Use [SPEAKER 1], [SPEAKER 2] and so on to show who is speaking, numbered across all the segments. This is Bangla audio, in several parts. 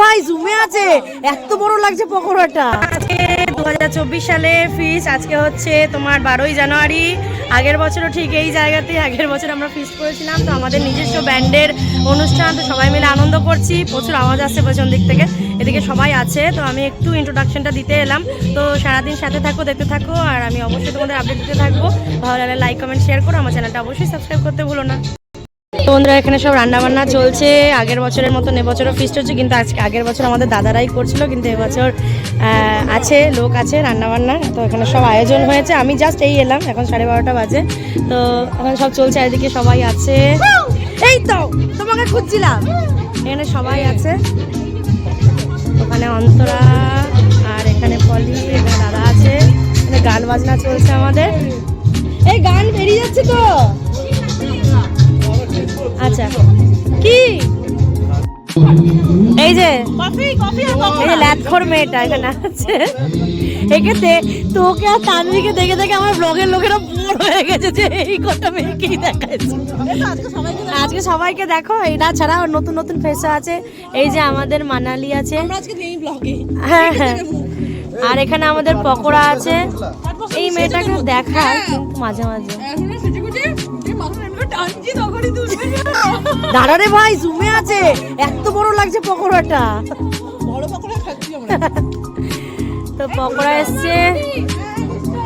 [SPEAKER 1] ভাই জুমে আছে। এত বড় লাগছে পকোড়াটা। আজকে দু সালে ফিস্ট আজকে হচ্ছে তোমার বারোই জানুয়ারি। আগের বছরও ঠিক এই জায়গাতে, আগের বছর আমরা ফিস্ট করেছিলাম। তো আমাদের নিজস্ব ব্যান্ডের অনুষ্ঠান, তো সবাই মিলে আনন্দ করছি। প্রচুর আওয়াজ আসছে পেছন দিক থেকে। এদিকে সবাই আছে, তো আমি একটু ইন্ট্রোডাকশনটা দিতে এলাম। তো সারাদিন সাথে থাকো, দেখতে থাকো, আর আমি অবশ্যই তোমাদের আপডেট দিতে থাকব। ভালো লাগলে লাইক কমেন্ট শেয়ার করো। আমার চ্যানেলটা অবশ্যই সাবস্ক্রাইব করতে ভুলো না। বন্ধুরা এখানে সব রান্না বান্না চলছে। আগের বছরের মতন এবছরও ফিস্ট হচ্ছে কিন্তু আজকে আগের বছর আমাদের দাদারাই করছিল কিন্তু এবছর আছে লোক আছে রান্না বান্না তো এখানে সব আয়োজন হয়েছে। আমি জাস্ট এই এলাম এখন সাড়ে বারোটা বাজে। তো এখন সব চলছে এদিকে সবাই আছে। এই তো তোমাকে খুঁজছিলাম। এখানে সবাই আছে। ওখানে অন্তরা আর এখানে পলি এখানে দাদা আছে। এখানে গান বাজনা চলছে আমাদের। এই গান বেরিয়ে যাচ্ছে তো। আচ্ছা। কি? এই যে এই যে ল্যাথখোর মেয়েটা এখানে আছে। একে দে- তোকে আর তানভিকে দেখে দেখে আমার ব্লগের লোকেরা বোর হয়ে গেছে যে এই কটা মেয়েকেই দেখাচ্ছে আজকে সবাইকে দেখো। এটা ছাড়া নতুন নতুন ফেসও আছে। এই যে আমাদের মানালি আছে। হ্যাঁ হ্যাঁ। আর এখানে আমাদের পকোড়া আছে। এই মেয়েটাকে দেখায় কিন্তু মাঝে মাঝে। দাঁড়া রে ভাই জুমে আছে। এত বড় লাগছে পকোড়াটা। তো পকোড়া এসছে।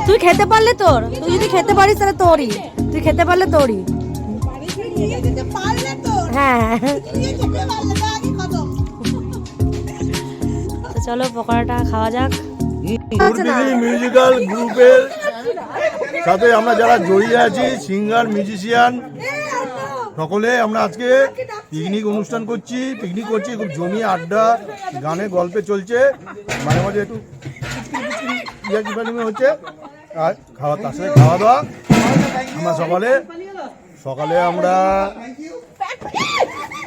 [SPEAKER 1] তুই খেতে পারলে তোর। তুই যদি খেতে পারিস তাহলে তোরই। তুই খেতে পারলে তোরই। হ্যাঁ তো চলো পকোড়াটা খাওয়া যাক।
[SPEAKER 2] মিউজিক্যাল গ্রুপের। সাথে আমরা যারা জড়িয়ে আছি সিঙ্গার মিউজিশিয়ান সকলে আমরা আজকে পিকনিক অনুষ্ঠান করছি পিকনিক করছি খুব জমি আড্ডা গানে গল্পে চলছে। মাঝে মাঝে একটু হচ্ছে আর খাওয়া তার সাথে খাওয়া দাওয়া। আমরা সকালে সকালে আমরা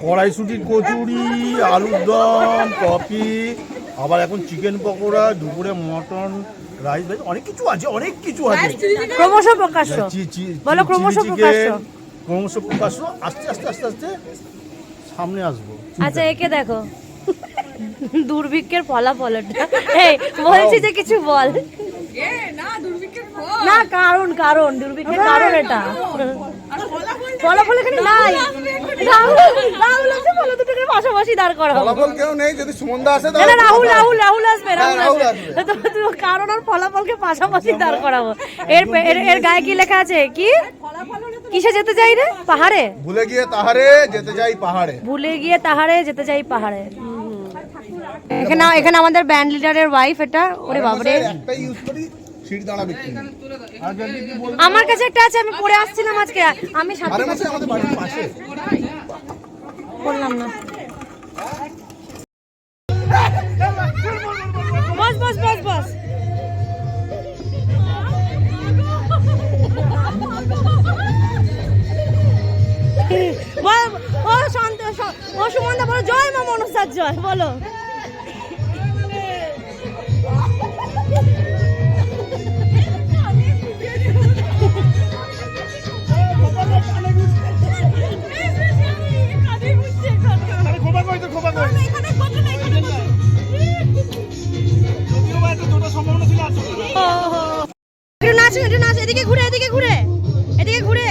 [SPEAKER 2] কড়াইশুটি কচুরি আলুর দম কফি আবার এখন চিকেন পকোড়া দুপুরে মটন রাইস অনেক কিছু আছে অনেক কিছু আছে।
[SPEAKER 1] ক্রমশ প্রকাশ্য। বলো ক্রমশ প্রকাশ্য।
[SPEAKER 2] ক্রমশ প্রকাশ্য আস্তে আস্তে আস্তে আস্তে সামনে আসব।
[SPEAKER 1] আচ্ছা একে দেখো। দুর্ভিক্ষের ফলাফল এই বলছি যে কিছু বল। না কারণ কারণ দুর্ভিক্ষের কারণ এটা। ফলাফল এখানে নাই। রাহুল রাহুল আছে ফলো দুটোকে পাশাপাশি দাঁড় করা
[SPEAKER 3] ফলাফল কেউ নেই যদি সুমন্দা আসে
[SPEAKER 1] না না রাহুল রাহুল রাহুল আসবে রাহুল আসবে। তো কারণ আর ফলাফলকে পাশাপাশি দাঁড় করাবো। এর এর গায়ে কি লেখা আছে? কি? কিসে যেতে চাই রে? পাহাড়ে?
[SPEAKER 3] ভুলে গিয়ে তাহারে যেতে যাই পাহাড়ে।
[SPEAKER 1] ভুলে গিয়ে তাহারে যেতে চাই পাহাড়ে। এখানে এখানে আমাদের ব্যান্ড লিডারের ওয়াইফ এটা। ওরে বাবারে
[SPEAKER 3] একটাই ইউজ করি
[SPEAKER 1] আমার কাছে একটা আছে আমি পড়ে আসছিলাম আজকে। আমি সাথে বললাম না। শ- বলো জয় মা মনসার জয় বলো। একটু নাচ একটু নাচ এদিকে ঘুরে এদিকে ঘুরে এদিকে ঘুরে।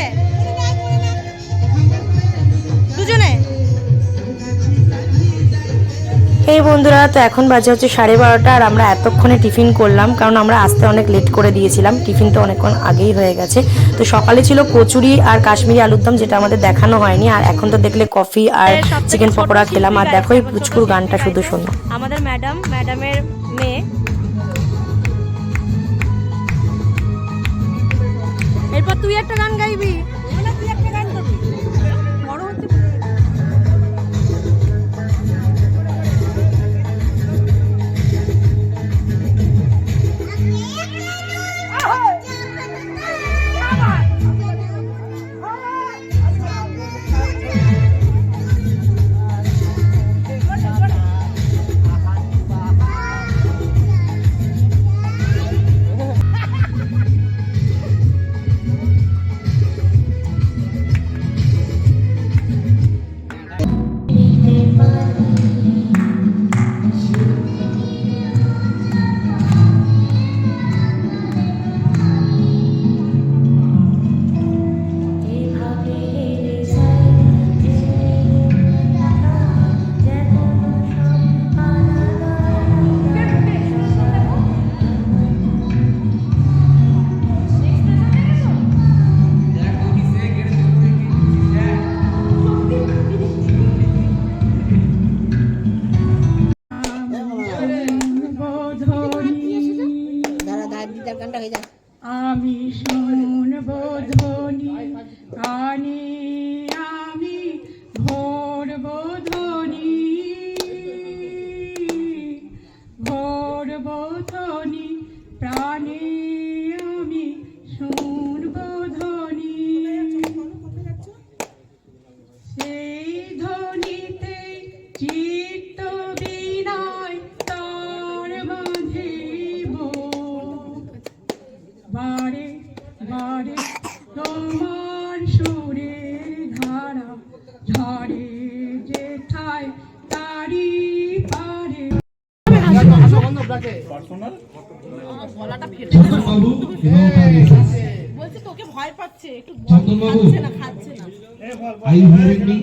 [SPEAKER 1] এই বন্ধুরা তো এখন বাজে হচ্ছে সাড়ে বারোটা আর আমরা এতক্ষণে টিফিন করলাম কারণ আমরা আসতে অনেক লেট করে দিয়েছিলাম। টিফিন তো অনেকক্ষণ আগেই হয়ে গেছে। তো সকালে ছিল কচুরি আর কাশ্মীরি আলুর দম যেটা আমাদের দেখানো হয়নি। আর এখন তো দেখলে কফি আর চিকেন পকোড়া খেলাম। আর দেখো এই পুচকুর গানটা শুধু শোনো। আমাদের ম্যাডাম ম্যাডামের মেয়ে। এরপর তুই একটা গান গাইবি।
[SPEAKER 4] আমি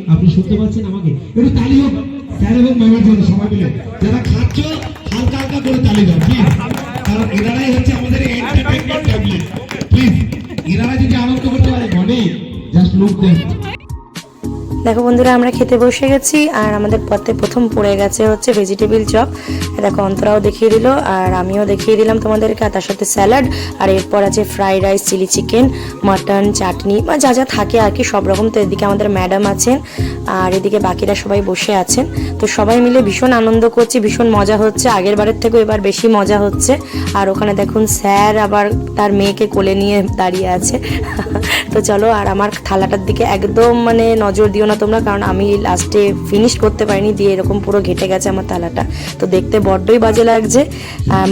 [SPEAKER 5] আপনি শুনতে পাচ্ছেন আমাকে? একটু তালি হোক। স্যার এবং ম্যামের জন্য সবাই মিলে। যারা খাচ্ছ হালকা হালকা করে তালি দাও প্লিজ কারণ এনারাই হচ্ছে আমাদের এন্টারটেইনমেন্ট ফ্যামিলি প্লিজ এনারা যদি আনন্দ করতে পারে মনে। জাস্ট লুক দেন
[SPEAKER 6] দেখো বন্ধুরা, আমরা খেতে বসে গেছি আর আমাদের পথে প্রথম পড়ে গেছে হচ্ছে ভেজিটেবিল চপ দেখো, অন্তরাও দেখিয়ে দিল আর আমিও দেখিয়ে দিলাম তোমাদেরকে। তার সাথে স্যালাড আর এরপর আছে fried rice chilli chicken mutton chutney বা যা যা থাকে আর কি, সব রকম তো এদিকে আমাদের ম্যাডাম আছেন আর এদিকে বাকিরা সবাই বসে আছেন। তো সবাই মিলে ভীষণ আনন্দ করছি, ভীষণ মজা হচ্ছে। আগের বারের থেকেও এবার বেশি মজা হচ্ছে। আর ওখানে দেখুন স্যার আবার তার মেয়েকে কোলে নিয়ে দাঁড়িয়ে আছে। তো চলো আর আমার থালাটার দিকে একদম মানে নজর দিও না তোমরা কারণ আমি লাস্টে ফিনিশ করতে পারিনি দিয়ে এরকম পুরো ঘেটে গেছে আমার থালাটা। তো দেখতে বড্ডই বাজে লাগছে।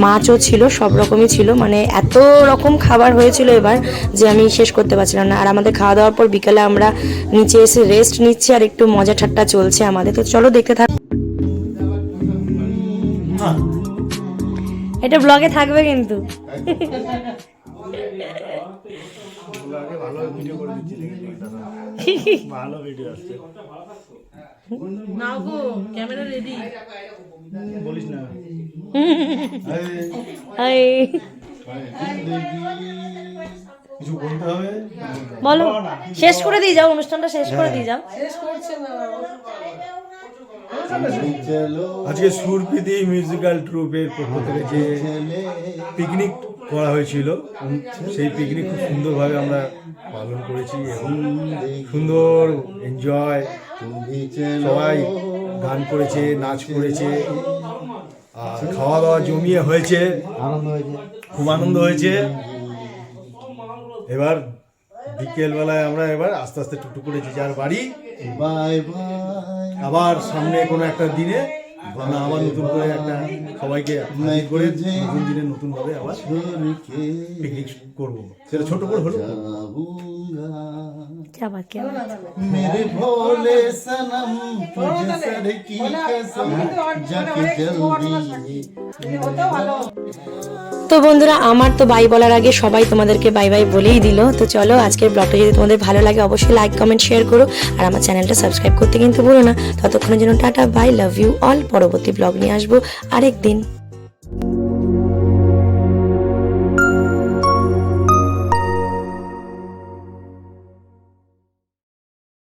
[SPEAKER 6] মাছও ছিল সব রকমই ছিল মানে এত রকম খাবার হয়েছিল এবার যে আমি শেষ করতে পারছিলাম না। আর আমাদের খাওয়া দাওয়ার পর বিকালে আমরা নিচে এসে রেস্ট নিচ্ছি আর একটু মজা ঠাট্টা চলছে আমাদের। তো চলো দেখতে থাক এটা ব্লগে থাকবে কিন্তু
[SPEAKER 2] ভালো ভিডিও করে দিচ্ছি ভালো ভিডিও আসছে। বলিস না।
[SPEAKER 6] হাই।
[SPEAKER 2] কিছু বলতে হবে?
[SPEAKER 6] বলো। শেষ করে দিয়ে যাও অনুষ্ঠানটা শেষ করে দিয়ে যাও।
[SPEAKER 2] আজকে সুরপিতি মিউজিক্যাল ট্রুপের পক্ষ থেকে যে পিকনিক করা হয়েছিল। সেই পিকনিক খুব সুন্দরভাবে আমরা পালন করেছি এবং সুন্দর এনজয় সবাই গান করেছে নাচ করেছে আর খাওয়া দাওয়া জমিয়ে হয়েছে। খুব আনন্দ হয়েছে। এবার বিকেলবেলায় আমরা এবার আস্তে আস্তে টুকটুক করে যে যার বাড়ি আবার সামনে কোনো একটা দিনে আমরা আবার নতুন করে একটা সবাইকে হাজির করে নতুন দিনে নতুন ভাবে আবার
[SPEAKER 3] के
[SPEAKER 2] পিকনিক করবো সেটা ছোট করে হলো
[SPEAKER 3] जाऊंगा
[SPEAKER 6] क्या बात क्या बात
[SPEAKER 3] मेरे भोले सनम तुझे सर की कसम जाके जल्दी
[SPEAKER 6] তো বন্ধুরা, আমার তো বাই বলার আগে সবাই তোমাদেরকে বাই বাই বলেই দিল। তো চলো, আজকের ব্লগটা যদি তোমাদের ভালো লাগে, অবশ্যই লাইক কমেন্ট শেয়ার করো। আর আমার চ্যানেলটা সাবস্ক্রাইব করতে কিন্তু ভুলো না। ততক্ষণের জন্য tata bye love you all পরবর্তী ব্লগ নিয়ে আসব আরেক দিন